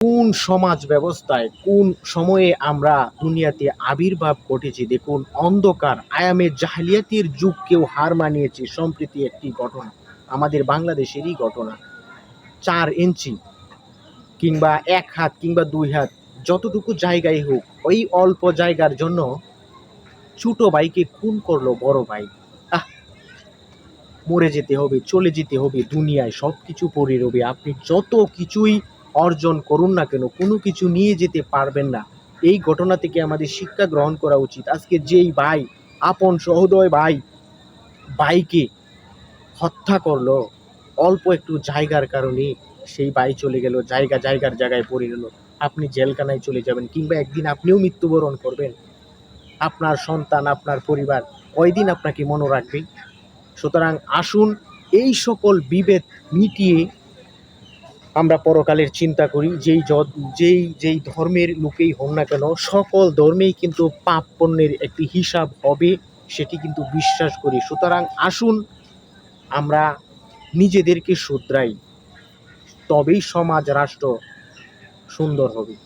কোন সমাজ ব্যবস্থায়, কোন সময়ে আমরা দুনিয়াতে আবির্ভাব ঘটেছি, দেখুন, অন্ধকার, আয়ামে জাহিলিয়াতির যুগকেও হার মানিয়েছে সম্প্রীতি একটি ঘটনা, আমাদের বাংলাদেশেরই ঘটনা। চার ইঞ্চি কিংবা এক হাত কিংবা দুই হাত, যতটুকু জায়গায় হোক, ওই অল্প জায়গার জন্য ছোট ভাইকে খুন করল বড় ভাই। আহ! মরে যেতে হবে, চলে যেতে হবে দুনিয়ায় সব কিছু পড়ে রবে। আপনি যত কিছুই অর্জন করুন না কেন, কোনো কিছু নিয়ে যেতে পারবেন না। এই ঘটনা থেকে আমাদের শিক্ষা গ্রহণ করা উচিত। আজকে যেই ভাই, আপন সহোদয় ভাই, ভাইকে হত্যা করল, অল্প একটু জায়গার কারণে সেই ভাই চলে গেল, জায়গা জায়গার জায়গায় পড়ে গেল আপনি জেলখানায় চলে যাবেন কিংবা একদিন আপনিও মৃত্যুবরণ করবেন। আপনার সন্তান, আপনার পরিবার কয়দিন আপনাকে মনে রাখবে? সুতরাং আসুন এই সকল বিভেদ মিটিয়ে আমরা পরকালের চিন্তা করি, যেই যেই যেই ধর্মের লোকেই হোক না কেন, সকল ধর্মেই কিন্তু পাপ পণ্যের একটি হিসাব হবে, সেটি কিন্তু বিশ্বাস করি। সুতরাং আসুন, আমরা নিজেদেরকে শুধরাই, তবেই সমাজ, রাষ্ট্র সুন্দর হবে।